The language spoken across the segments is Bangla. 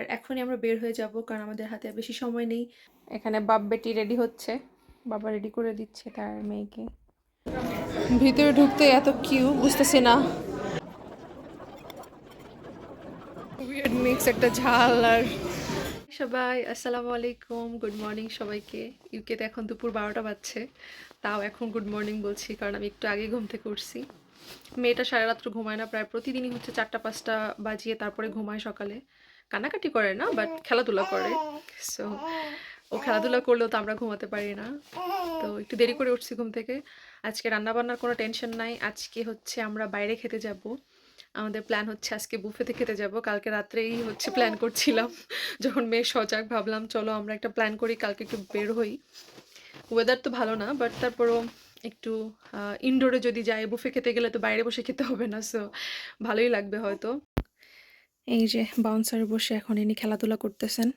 আর এখনই আমরা বের হয়ে যাব কারণ আমাদের হাতে আর বেশি সময় নেই। এখানে বাপ বেটি রেডি হচ্ছে। বাবা রেডি করে দিচ্ছে তার মেয়েকে। ভিতরে ঢুকতে এত কিউ বুঝতেছি না। মিক্স একটা ঝাল আর সবাই আসসালামু আলাইকুম গুড মর্নিং সবাইকে। ইউকেতে এখন দুপুর বারোটা বাজছে। তাও এখন গুড মর্নিং বলছি কারণ আমি একটু আগে ঘুম থেকে উঠছি। মেয়েটা সারা রাত্র ঘুমায় না প্রায় প্রতিদিনই হচ্ছে চারটা পাঁচটা বাজিয়ে তারপরে ঘুমায় সকালে। কান্নাকাটি করে না বাট খেলাধুলা করে। সো ও খেলাধুলা করলেও তো আমরা ঘুমাতে পারি না। তো একটু দেরি করে উঠছি ঘুম থেকে। আজকে রান্নাবান্নার কোনো টেনশন নাই। আজকে হচ্ছে আমরা বাইরে খেতে যাব। আমাদের প্ল্যান হচ্ছে আজকে বুফেতে খেতে যাব। কালকে রাত্রেই হচ্ছে প্ল্যান করছিলাম। যখন মেয়ে সজাগ ভাবলাম, চলো আমরা একটা প্ল্যান করি, কালকে একটু বের হই। ওয়েদার তো ভালো না বাট তারপরও একটু ইনডোরে যদি যাই বুফে খেতে গেলে তো বাইরে বসে খেতে হবে না। সো ভালোই লাগবে হয়তো। এই যে বাউন্সারে বসে এখন ইনি খেলাধুলা করতেছেন।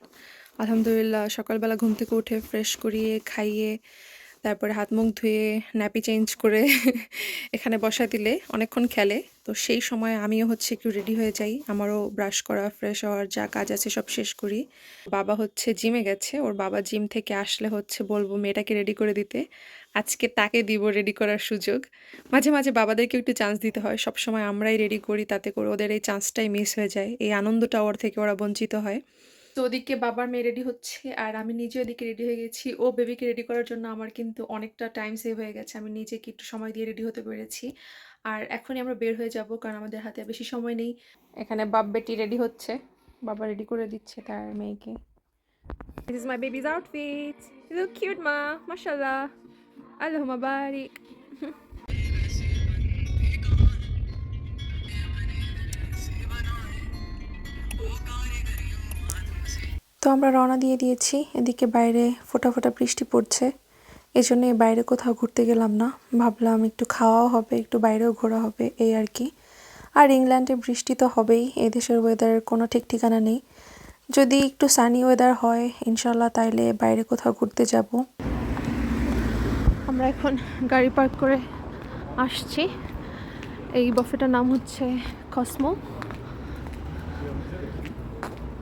আলহামদুলিল্লাহ, সকালবেলা ঘুম থেকে উঠে ফ্রেশ করিয়ে, খাইয়ে, তারপরে হাত মুখ ধুয়ে ন্যাপি চেঞ্জ করে এখানে বসা দিলে অনেকক্ষণ খেলে। তো সেই সময় আমিও হচ্ছে একটু রেডি হয়ে যাই, আমারও ব্রাশ করা ফ্রেশ হওয়ার যা কাজ আছে সব শেষ করি। বাবা হচ্ছে জিমে গেছে, ওর বাবা জিম থেকে আসলে হচ্ছে বলব মেয়েটাকে রেডি করে দিতে। আজকে তাকে দিব রেডি করার সুযোগ। মাঝে মাঝে বাবাদেরকে একটু চান্স দিতে হয়। সব সময় আমরাই রেডি করি তাতে করে ওদের এই চান্সটাই মিস হয়ে যায়। এই আনন্দটা ওর থেকে ওরা বঞ্চিত হয়। তো ওদিকে বাবার মেয়ে রেডি হচ্ছে আর আমি নিজে ওদিকে রেডি হয়ে গেছি। ও বেবিকে রেডি করার জন্য আমার কিন্তু অনেকটা টাইম সেভ হয়ে গেছে। আমি নিজেকে একটু সময় দিয়ে রেডি হতে পেরেছি। আর এখনই আমরা বের হয়ে যাব কারণ আমাদের হাতে বেশি সময় নেই। এখানে বাপ বেটি রেডি হচ্ছে। বাবা রেডি করে দিচ্ছে তার মেয়েকে। This is my baby's outfit. You look cute, ma. Mashallah. Allahumma barik. তো আমরা রওনা দিয়ে দিয়েছি, এদিকে বাইরে ফোটা ফোটা বৃষ্টি পড়ছে। এই জন্য বাইরে কোথাও ঘুরতে গেলাম না। ভাবলাম একটু খাওয়াও হবে, একটু বাইরেও ঘোরা হবে, এই আর কি। আর ইংল্যান্ডে বৃষ্টি তো হবেই, এই দেশের ওয়েদারের কোনো ঠিক ঠিকানা নেই। যদি একটু সানি ওয়েদার হয় ইনশাল্লাহ তাইলে বাইরে কোথাও ঘুরতে যাব। আমরা এখন গাড়ি পার্ক করে আসছি। এই বফেটার নাম হচ্ছে Cosmo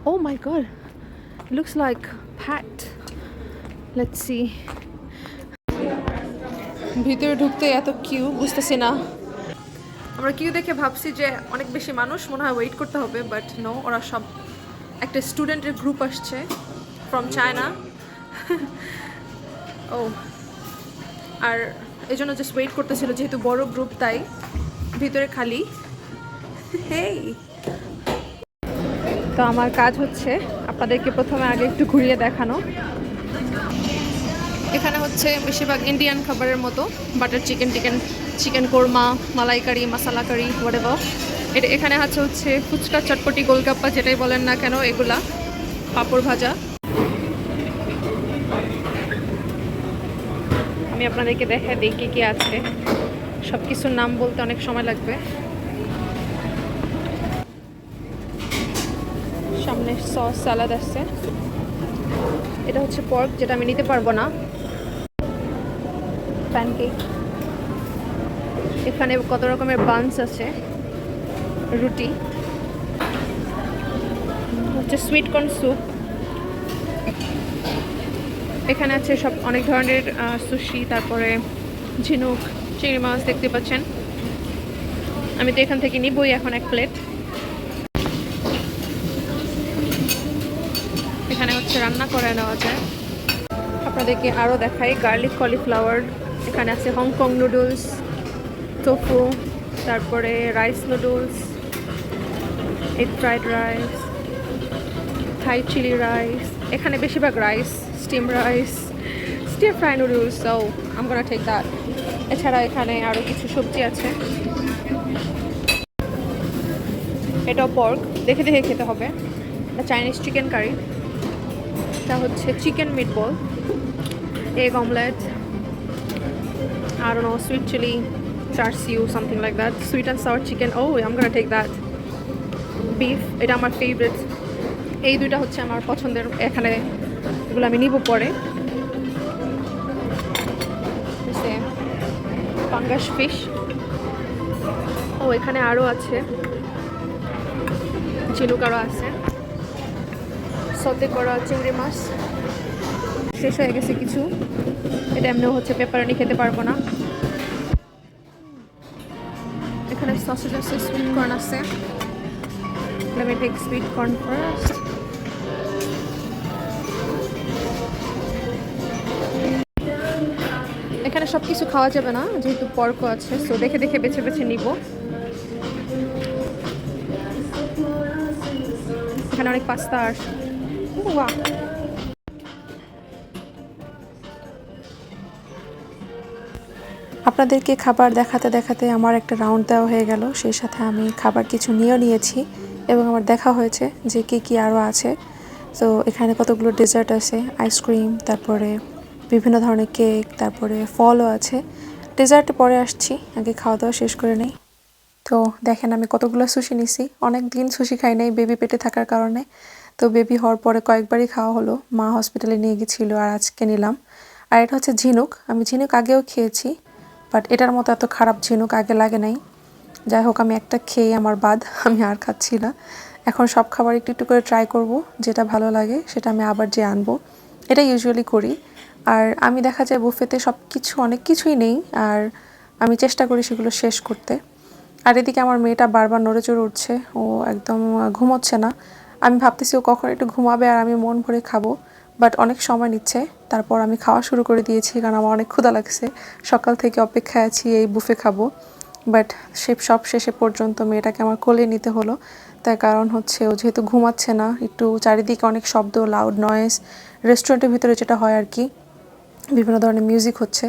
oh my god looks like fat let's see ভিতরে ঢুকতে এত কিউ বুঝতেছি না। আমরা কিউ দেখে ভাবছি যে অনেক বেশি মানুষ, মনে হয় ওয়েট করতে হবে বাট নো ওরা সব একটা স্টুডেন্টের গ্রুপ আসছে ফ্রম চায়না ও আর এই জন্য জাস্ট ওয়েট করতেছিল, যেহেতু বড় গ্রুপ তাই ভিতরে খালি। তো আমার কাজ হচ্ছে আপনাদেরকে প্রথমে আগে একটু ঘুরিয়ে দেখানো। এখানে হচ্ছে বেশিরভাগ ইন্ডিয়ান খাবারের মতো বাটার চিকেন টিকেন chicken korma malai curry masala curry whatever এটা এখানে আছে হচ্ছে ফুচকা, চটপটি, গোলগাপ্পা, যেটাই বলেন না কেন, এগুলা, পাঁপড় ভাজা। আমি আপনাদেরকে দেখা দিই কী কী আছে। সব কিছুর নাম বলতে অনেক সময় লাগবে। সামনে সস সালাদ আসছে এটা হচ্ছে পর্ক, যেটা আমি নিতে পারব না। প্যানকেক এখানে কত রকমের বানস আছে। রুটি। হচ্ছে সুইট কর্ন স্যুপ এখানে আছে সব অনেক ধরনের সুশি তারপরে ঝিনুক, চিংড়ি মাছ দেখতে পাচ্ছেন। আমি তো এখান থেকে নিবই এখন এক প্লেট এখানে হচ্ছে রান্না করে নেওয়া যায়। আপনাদেরকে আরও দেখাই গার্লিক কলিফ্লাওয়ার এখানে আছে হংকং নুডলস টোফু তারপরে rice noodles egg fried rice Thai chilli rice এখানে বেশিরভাগ rice steam rice steam fry noodles ও আমরা ঠিক দ্যাট এছাড়া এখানে আরও কিছু সবজি আছে। এটাও পর্ক দেখে দেখে খেতে হবে। চাইনিজ চিকেন কারি এটা হচ্ছে chicken meatball egg omelette R no sweet chilli char siu something like that sweet and sour chicken oh I'm gonna take that beef এটা আমার ফেভারিট এই দুইটা হচ্ছে আমার পছন্দের, এখানে এগুলো আমি নিব পরে। পাঙ্গাস ফিশ ও, এখানে আরও আছে। ঝিনুক আরও আছে। সতে করা চিংড়ি মাছ। শেষ হয়ে গেছে কিছু। এটা এমনিও হচ্ছে পেপারানি খেতে পারব না। এখানে সসেজ আছে সুইট কর্ন আছে। Let me take sweet corn এখানে সব কিছু খাওয়া যাবে না, যেহেতু পর্ক আছে সো দেখে দেখে বেছে বেছে নিব। এখানে অনেক পাস্তা আর আপনাদেরকে খাবার দেখাতে দেখাতে আমার একটা রাউন্ড দেওয়া হয়ে গেল, সেই সাথে আমি খাবার কিছু নিয়েও নিয়েছি এবং আমার দেখা হয়েছে যে কী কী আরও আছে। তো এখানে কতগুলো ডেজার্ট আছে আইসক্রিম তারপরে বিভিন্ন ধরনের কেক, তারপরে ফলও আছে। ডেজার্টে পরে আসছি, আগে খাওয়া দাওয়া শেষ করে নেই। তো দেখেন আমি কতগুলো সুশি নিছি। অনেক দিন সুশি খাই নাই বেবি পেটে থাকার কারণে। তো বেবি হওয়ার পরে কয়েকবারই খাওয়া হলো। মা হসপিটালে নিয়ে গেছিল আর আজকে নিলাম। আর এটা হচ্ছে ঝিনুক। আমি ঝিনুক আগেও খেয়েছি বাট এটার মতো এত খারাপ ঝিনুক আগে লাগে নাই। যাই হোক, আমি একটা খেয়ে আমার বাদ, আমি আর খাচ্ছি না। এখন সব খাবার একটু একটু করে ট্রাই করব, যেটা ভালো লাগে সেটা আমি আবার যে আনব। এটা ইউজুয়ালি করি। আর আমি দেখা যায় বুফেতে সব কিছু অনেক কিছুই নেই আর আমি চেষ্টা করি সেগুলো শেষ করতে। আর এদিকে আমার মেয়েটা বারবার নড়ে চড়ে উঠছে, ও একদম ঘুমোচ্ছে না। আমি ভাবতেছি ও কখন একটু ঘুমাবে আর আমি মন ভরে খাব বাট অনেক সময় নিচ্ছে। তারপর আমি খাওয়া শুরু করে দিয়েছি কারণ আমার অনেক ক্ষুধা লাগছে। সকাল থেকে অপেক্ষায় আছি, এই বুফে খাব। বাট সে সব শেষে পর্যন্ত মেয়েটাকে আমার কোলে নিতে হলো। তার কারণ হচ্ছে ও যেহেতু ঘুমাচ্ছে না, একটু চারিদিকে অনেক শব্দ লাউড নয়েজ রেস্টুরেন্টের ভিতরে যেটা হয় আর কি বিভিন্ন ধরনের মিউজিক হচ্ছে।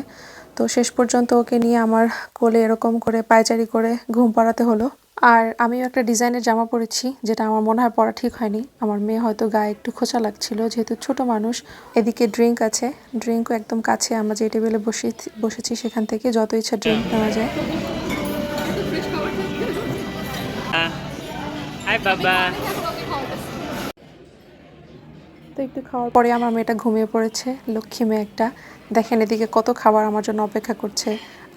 তো শেষ পর্যন্ত ওকে নিয়ে আমার কোলে এরকম করে পায়চারি করে ঘুম পাড়াতে হলো। আর আমিও একটা ডিজাইনের জামা পরেছি, যেটা আমার মনে হয় পরা ঠিক হয়নি। আমার মেয়ে হয়তো গায়ে একটু খোঁচা লাগছিল, যেহেতু ছোট মানুষ। এদিকে ড্রিঙ্ক আছে। ড্রিঙ্কও একদম কাছে, আমরা যে টেবিলে বসে, বসেছি সেখান থেকে যত ইচ্ছা ড্রিঙ্ক নেওয়া যায়। Baba. তো একটু খাওয়ার পরে আমার মেয়েটা ঘুমিয়ে পড়েছে, লক্ষ্মী মেয়ে একটা। দেখেন এদিকে কত খাবার আমার জন্য অপেক্ষা করছে।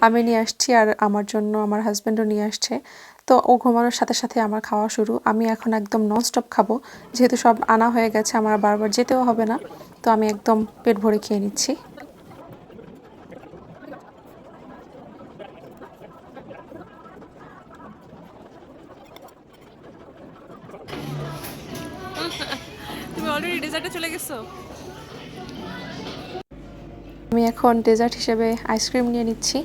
আমি নিয়ে আসছি আর আমার জন্য আমার হাজব্যান্ডও নিয়ে আসছে। তো ও ঘুমানোর সাথে সাথে আমার খাওয়া শুরু। আমি এখন একদম ননস্টপ খাব। যেহেতু সব আনা হয়ে গেছে, আমার বারবার যেতেও হবে না। তো আমি একদম পেট ভরে খেয়ে নিচ্ছি। অলরেডি ডেজার্টে চলে গেছো? আমি এখন ডেজার্ট হিসেবে আইসক্রিম নিয়ে নিচ্ছি।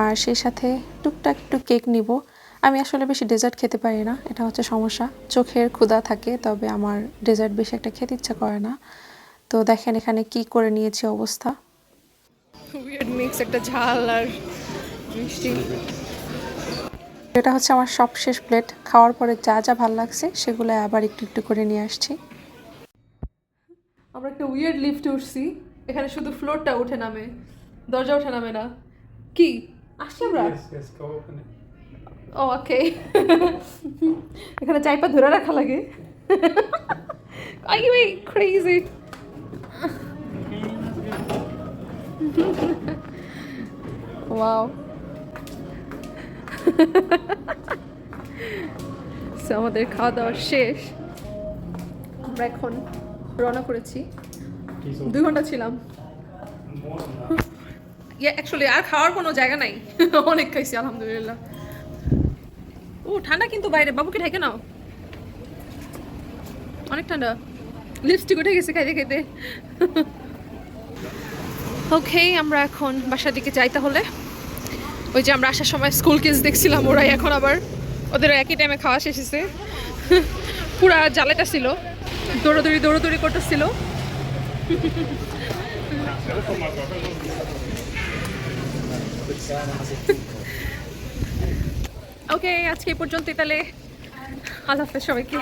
আর সেই সাথে টুকটাক একটু কেক নিব। আমি আসলে বেশি ডেজার্ট খেতে পারি না এটা হচ্ছে সমস্যা। চোখের ক্ষুধা থাকে তবে আমার ডেজার্ট বেশি একটা খেতে ইচ্ছা করে না। তো দেখেন এখানে কি করে নিয়েছি অবস্থা। মিক্স একটা ঝাল আর মিষ্টি। এটা হচ্ছে আমার সব শেষ প্লেট খাওয়ার পরে যা যা ভালো লাগছে সেগুলো আবার একটু একটু করে নিয়ে আসছি। আমরা একটা উইয়ার্ড লিফটে উঠছি এখানে শুধু ফ্লোরটা উঠে নামে দরজা উঠে নামে না। কি? আসছি আমরা. ও ওকে এখানে চাইপা ধরে রাখা লাগে। আই ওই ক্রেজি ওয়াও সো আমাদের খাওয়া দাওয়া শেষ। আমরা এখন রওনা করেছি। দুই ঘণ্টা ছিলাম। that. ইয়ে অ্যাকচুয়ালি আর খাওয়ার কোনো জায়গা নাই। অনেক খাইছি আলহামদুলিল্লাহ। ও ঠান্ডা কিন্তু বাইরে। বাবুকে ঢেকে নাও। অনেক ঠান্ডা। লিপস্টিক উঠে গেছে খাইতে খাইতে। ওকে আমরা এখন বাসার দিকে যাই তাহলে। ওই যে আমরা আসার সময় স্কুল কিডস দেখছিলাম ওরাই এখন আবার। ওদের একই টাইমে খাওয়া শেষ হয়েছে পুরা জ্বালাটা ছিল। দৌড়াদৌড়ি দৌড়াদৌড়ি করতেছিল। ওকে আজকে এই পর্যন্তই তাহলে। আল্লাহ সবাইকে।